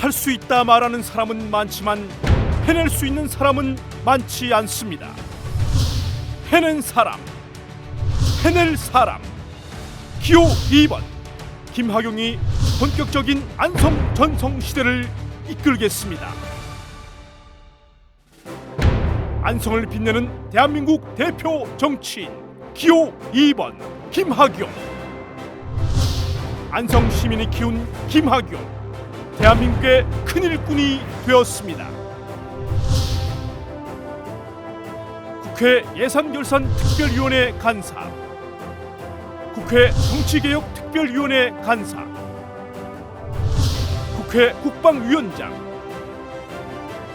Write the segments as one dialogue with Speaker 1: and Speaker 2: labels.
Speaker 1: 할 수 있다 말하는 사람은 많지만 해낼 수 있는 사람은 많지 않습니다. 해낸 사람, 해낼 사람. 기호 2번 김학용이 본격적인 안성 전성 시대를 이끌겠습니다. 안성을 빛내는 대한민국 대표 정치인 기호 2번 김학용. 안성 시민이 키운 김학용. 대한민국의 큰 일꾼이 되었습니다. 국회 예산결산특별위원회 간사, 국회 정치개혁특별위원회 간사, 국회 국방위원장,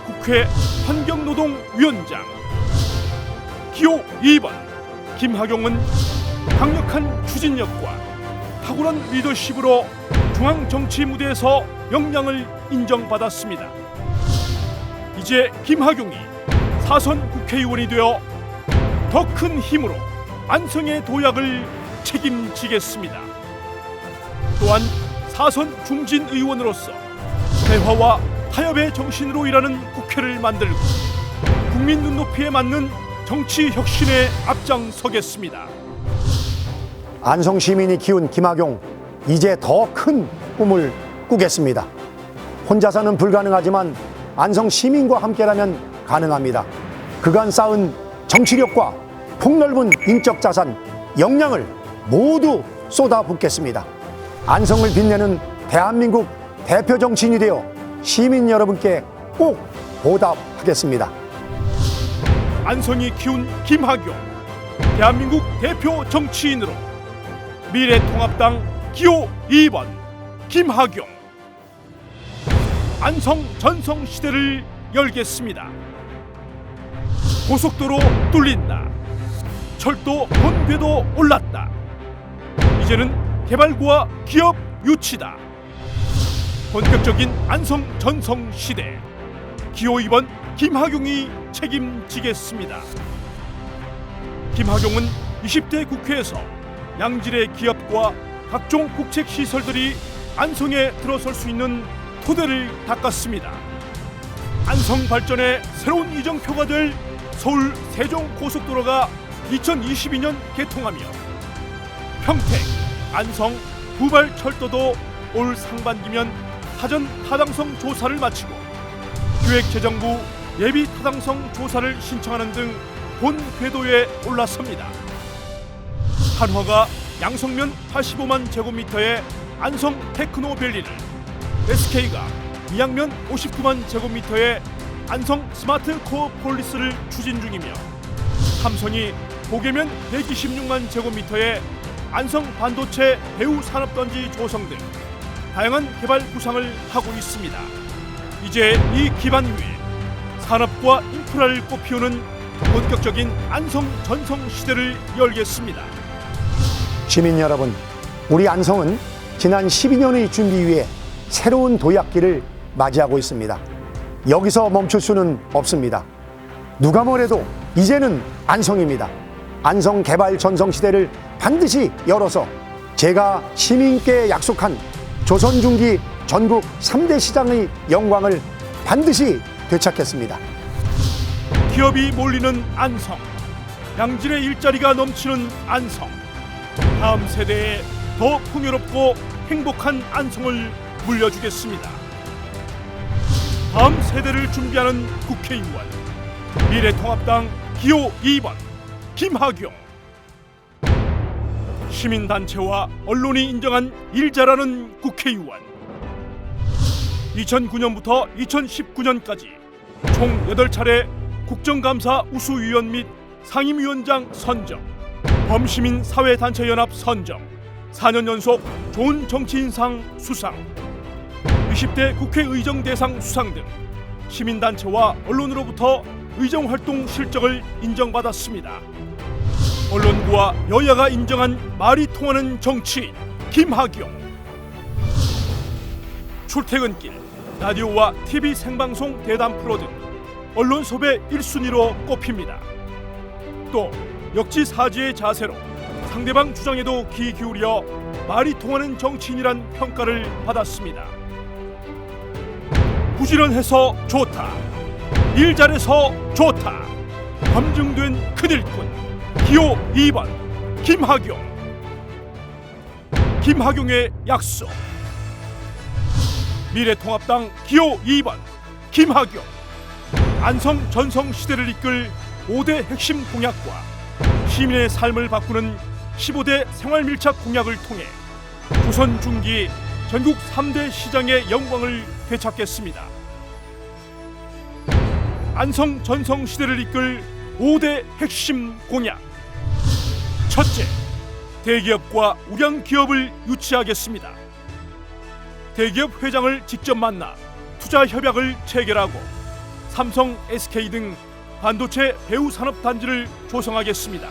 Speaker 1: 국회 환경노동위원장, 기호 2번 김학용은 강력한 추진력과 탁월한 리더십으로 중앙 정치 무대에서 역량을 인정받았습니다. 이제 김학용이 사선 국회의원이 되어 더 큰 힘으로 안성의 도약을 책임지겠습니다. 또한 사선 중진 의원으로서 대화와 타협의 정신으로 일하는 국회를 만들고 국민 눈높이에 맞는 정치 혁신에 앞장서겠습니다.
Speaker 2: 안성 시민이 키운 김학용 이제 더 큰 꿈을 꾸겠습니다. 혼자서는 불가능하지만 안성 시민과 함께라면 가능합니다. 그간 쌓은 정치력과 폭넓은 인적 자산, 역량을 모두 쏟아붓겠습니다. 안성을 빛내는 대한민국 대표 정치인이 되어 시민 여러분께 꼭 보답하겠습니다.
Speaker 1: 안성이 키운 김학용 대한민국 대표 정치인으로 미래통합당 기호 2번 김학용 안성 전성 시대를 열겠습니다. 고속도로 뚫린다. 철도 본궤도 올랐다. 이제는 개발구와 기업 유치다. 본격적인 안성 전성 시대 기호 2번 김학용이 책임지겠습니다. 김학용은 20대 국회에서 양질의 기업과 각종 국책 시설들이 안성에 들어설 수 있는 토대를 닦았습니다. 안성 발전의 새로운 이정표가 될 서울 세종 고속도로가 2022년 개통하며 평택, 안성, 부발 철도도 올 상반기면 사전 타당성 조사를 마치고 기획재정부 예비 타당성 조사를 신청하는 등 본 궤도에 올라섭니다. 한화가 양성면 85만 제곱미터의 안성 테크노밸리를 SK가 미양면 59만 제곱미터의 안성 스마트 코어 폴리스를 추진 중이며 삼성이 고개면 126만 제곱미터의 안성 반도체 배후 산업단지 조성 등 다양한 개발 구상을 하고 있습니다. 이제 이 기반 위에 산업과 인프라를 꽃피우는 본격적인 안성 전성 시대를 열겠습니다.
Speaker 2: 시민 여러분, 우리 안성은 지난 12년의 준비 위에 새로운 도약기를 맞이하고 있습니다. 여기서 멈출 수는 없습니다. 누가 뭐래도 이제는 안성입니다. 안성 개발 전성 시대를 반드시 열어서 제가 시민께 약속한 조선 중기 전국 3대 시장의 영광을 반드시 되찾겠습니다.
Speaker 1: 기업이 몰리는 안성, 양질의 일자리가 넘치는 안성, 다음 세대에 더 풍요롭고 행복한 안성을 물려주겠습니다. 다음 세대를 준비하는 국회의원, 미래통합당 기호 2번 김학용. 시민단체와 언론이 인정한 일자라는 국회의원. 2009년부터 2019년까지 총 8차례 국정감사 우수위원 및 상임위원장 선정, 범시민 사회단체연합 선정, 4년 연속 좋은 정치인상 수상, 20대 국회의정 대상 수상 등 시민단체와 언론으로부터 의정 활동 실적을 인정받았습니다. 언론부와 여야가 인정한 말이 통하는 정치인 김학용 출퇴근길 라디오와 TV 생방송 대담 프로 등 언론 섭외 1순위로 꼽힙니다. 또 역지사지의 자세로 상대방 주장에도 귀 기울여 말이 통하는 정치인이란 평가를 받았습니다. 부지런해서 좋다. 일 잘해서 좋다. 검증된 큰일꾼 기호 2번 김학용. 김학용의 약속. 미래통합당 기호 2번 김학용. 안성 전성 시대를 이끌 5대 핵심 공약과 시민의 삶을 바꾸는 15대 생활 밀착 공약을 통해 조선 중기 전국 3대 시장의 영광을 되찾겠습니다. 안성 전성 시대를 이끌 5대 핵심 공약. 첫째, 대기업과 우량 기업을 유치하겠습니다. 대기업 회장을 직접 만나 투자 협약을 체결하고 삼성, SK 등 반도체 배후 산업 단지를 조성하겠습니다.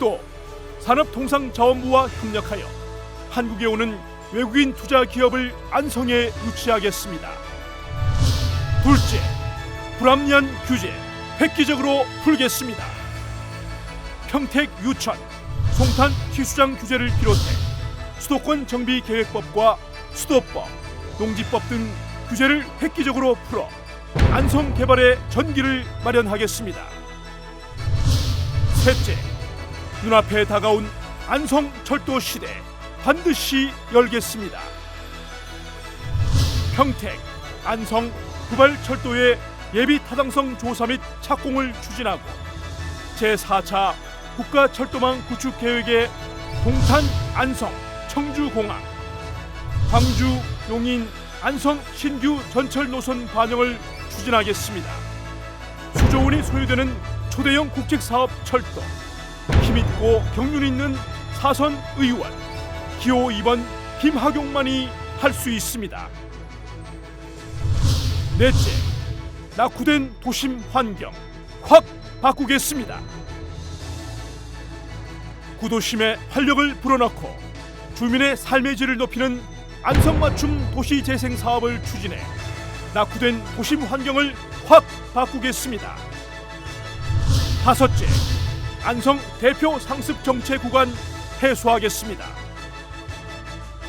Speaker 1: 또 산업통상자원부와 협력하여 한국에 오는 외국인 투자 기업을 안성에 유치하겠습니다. 둘째, 불합리한 규제 획기적으로 풀겠습니다. 평택 유천, 송탄 희수장 규제를 비롯해 수도권 정비 계획법과 수도법, 농지법 등 규제를 획기적으로 풀어 안성 개발의 전기를 마련하겠습니다. 셋째, 눈앞에 다가온 안성 철도 시대 반드시 열겠습니다. 평택, 안성, 구발 철도의 예비 타당성 조사 및 착공을 추진하고 제4차 국가 철도망 구축 계획의 동탄, 안성, 청주공항, 광주, 용인, 안성 신규 전철 노선 반영을 추진하겠습니다. 수조 원이 소요되는 초대형 국책사업 철도, 힘있고 경륜 있는 사선 의원, 기호 2번 김학용만이 할 수 있습니다. 넷째, 낙후된 도심 환경 확 바꾸겠습니다. 구도심에 활력을 불어넣고 주민의 삶의 질을 높이는 안성맞춤 도시 재생 사업을 추진해 낙후된 도심 환경을 확 바꾸겠습니다. 다섯째, 안성 대표 상습 정체 구간 해소하겠습니다.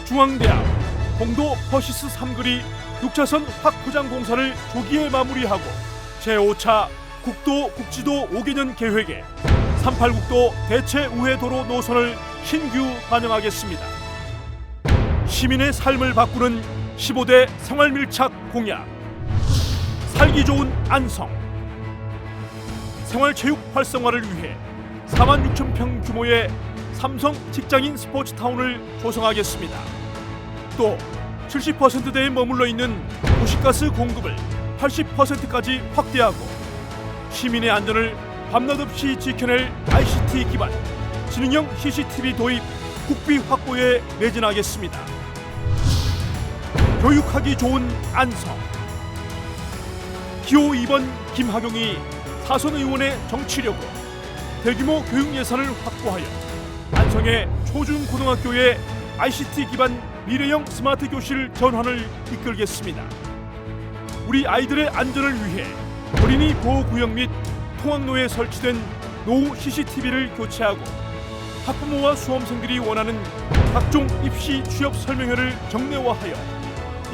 Speaker 1: 중앙대학 공도 퍼시스 3거리 6차선 확포장 공사를 조기에 마무리하고 제5차 국도 국지도 5개년 계획에 38국도 대체 우회 도로 노선을 신규 반영하겠습니다. 시민의 삶을 바꾸는 15대 생활 밀착 공약 살기 좋은 안성 생활 체육 활성화를 위해 4만 6천 평 규모의 삼성 직장인 스포츠 타운을 조성하겠습니다. 또 70%대에 머물러 있는 도시가스 공급을 80%까지 확대하고 시민의 안전을 밤낮 없이 지켜낼 ICT 기반 지능형 CCTV 도입 국비 확보에 매진하겠습니다. 교육하기 좋은 안성 기호 2번 김학용이 사선 의원의 정치력으로 대규모 교육 예산을 확보하여 안성의 초중 고등학교에 ICT 기반 미래형 스마트 교실 전환을 이끌겠습니다. 우리 아이들의 안전을 위해 어린이 보호 구역 및 통학로에 설치된 노후 CCTV를 교체하고 학부모와 수험생들이 원하는 각종 입시 취업 설명회를 정례화하여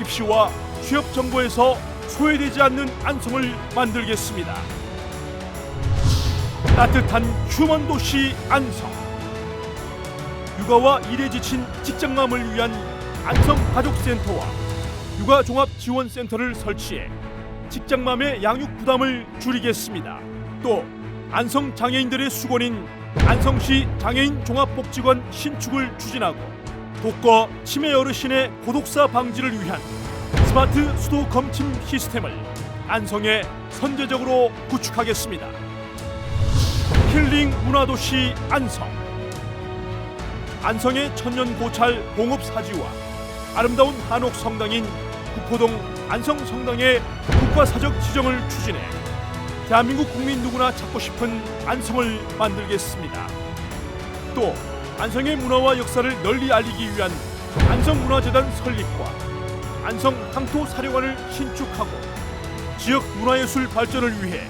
Speaker 1: 입시와 취업 정보에서 소외되지 않는 안성을 만들겠습니다. 따뜻한 휴먼 도시 안성. 육아와 일에 지친 직장맘을 위한 안성 가족센터와 육아 종합 지원 센터를 설치해 직장맘의 양육 부담을 줄이겠습니다. 또 안성 장애인들의 수건인 안성시 장애인 종합복지관 신축을 추진하고 독거 치매 어르신의 고독사 방지를 위한 스마트 수도 검침 시스템을 안성에 선제적으로 구축하겠습니다. 힐링 문화도시 안성 안성의 천년 고찰 봉업 사지와 아름다운 한옥 성당인 구포동 안성 성당의 국가사적 지정을 추진해 대한민국 국민 누구나 찾고 싶은 안성을 만들겠습니다. 또 안성의 문화와 역사를 널리 알리기 위한 안성문화재단 설립과 안성 향토 사료관을 신축하고 지역 문화예술 발전을 위해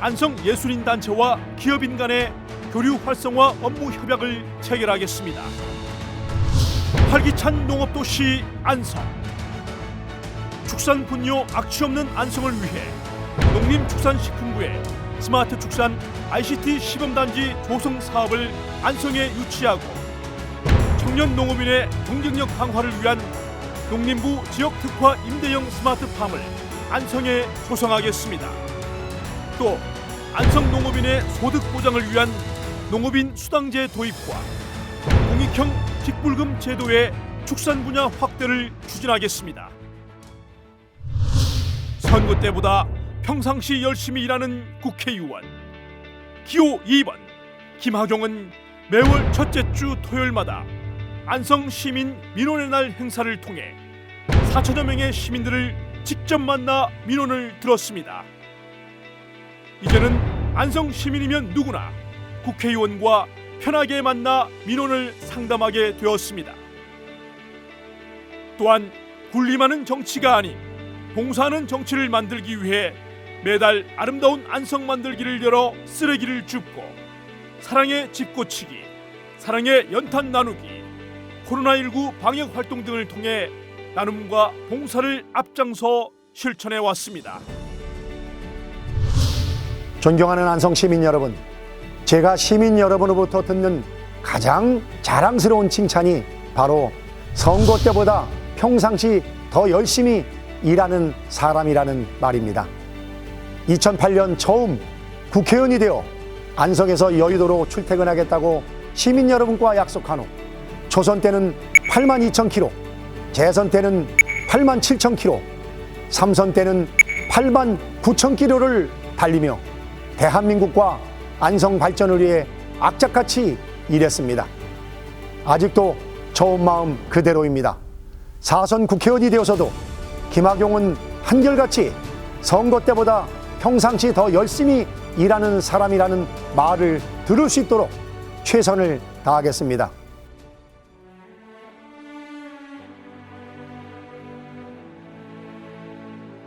Speaker 1: 안성 예술인 단체와 기업인 간의 교류 활성화 업무 협약을 체결하겠습니다. 활기찬 농업도시 안성 축산 분뇨 악취 없는 안성을 위해 농림축산식품부의 스마트 축산 ICT 시범단지 조성 사업을 안성에 유치하고 청년 농업인의 경쟁력 강화를 위한 농림부 지역 특화 임대형 스마트팜을 안성에 조성하겠습니다. 또 안성 농업인의 소득 보장을 위한 농업인 수당제 도입과 공익형 직불금 제도의 축산 분야 확대를 추진하겠습니다. 선거 때보다 평상시 열심히 일하는 국회의원 기호 2번 김하경은 매월 첫째 주 토요일마다 안성 시민 민원의 날 행사를 통해 4천여 명의 시민들을 직접 만나 민원을 들었습니다. 이제는 안성 시민이면 누구나 국회의원과 편하게 만나 민원을 상담하게 되었습니다. 또한 군림하는 정치가 아닌 봉사하는 정치를 만들기 위해 매달 아름다운 안성 만들기를 열어 쓰레기를 줍고 사랑의 집 고치기, 사랑의 연탄 나누기, 코로나19 방역 활동 등을 통해 나눔과 봉사를 앞장서 실천해 왔습니다.
Speaker 2: 존경하는 안성 시민 여러분, 제가 시민 여러분으로부터 듣는 가장 자랑스러운 칭찬이 바로 선거 때보다 평상시 더 열심히 일하는 사람이라는 말입니다. 2008년 처음 국회의원이 되어 안성에서 여의도로 출퇴근하겠다고 시민 여러분과 약속한 후 초선 때는 8만 2천 킬로, 재선 때는 8만 7천 킬로, 삼선 때는 8만 9천 킬로를 달리며 대한민국과 안성 발전을 위해 악착같이 일했습니다. 아직도 좋은 마음 그대로입니다. 사선 국회의원이 되어서도 김학용은 한결같이 선거 때보다 평상시 더 열심히 일하는 사람이라는 말을 들을 수 있도록 최선을 다하겠습니다.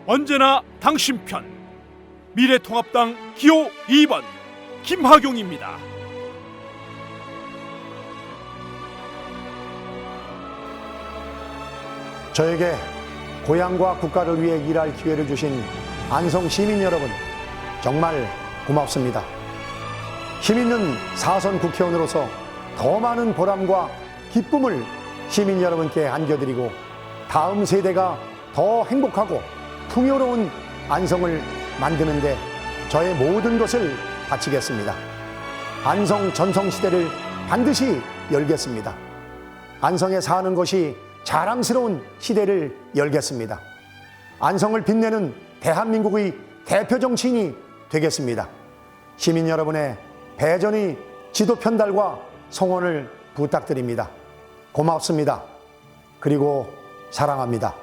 Speaker 1: 언제나 당신 편 미래통합당 기호 2번 김학용입니다.
Speaker 2: 저에게 고향과 국가를 위해 일할 기회를 주신 안성 시민 여러분, 정말 고맙습니다. 힘 있는 사선 국회의원으로서 더 많은 보람과 기쁨을 시민 여러분께 안겨드리고 다음 세대가 더 행복하고 풍요로운 안성을 만드는데 저의 모든 것을 바치겠습니다. 안성 전성시대를 반드시 열겠습니다. 안성에 사는 것이 자랑스러운 시대를 열겠습니다. 안성을 빛내는 대한민국의 대표 정치인이 되겠습니다. 시민 여러분의 배전의 지도 편달과 성원을 부탁드립니다. 고맙습니다. 그리고 사랑합니다.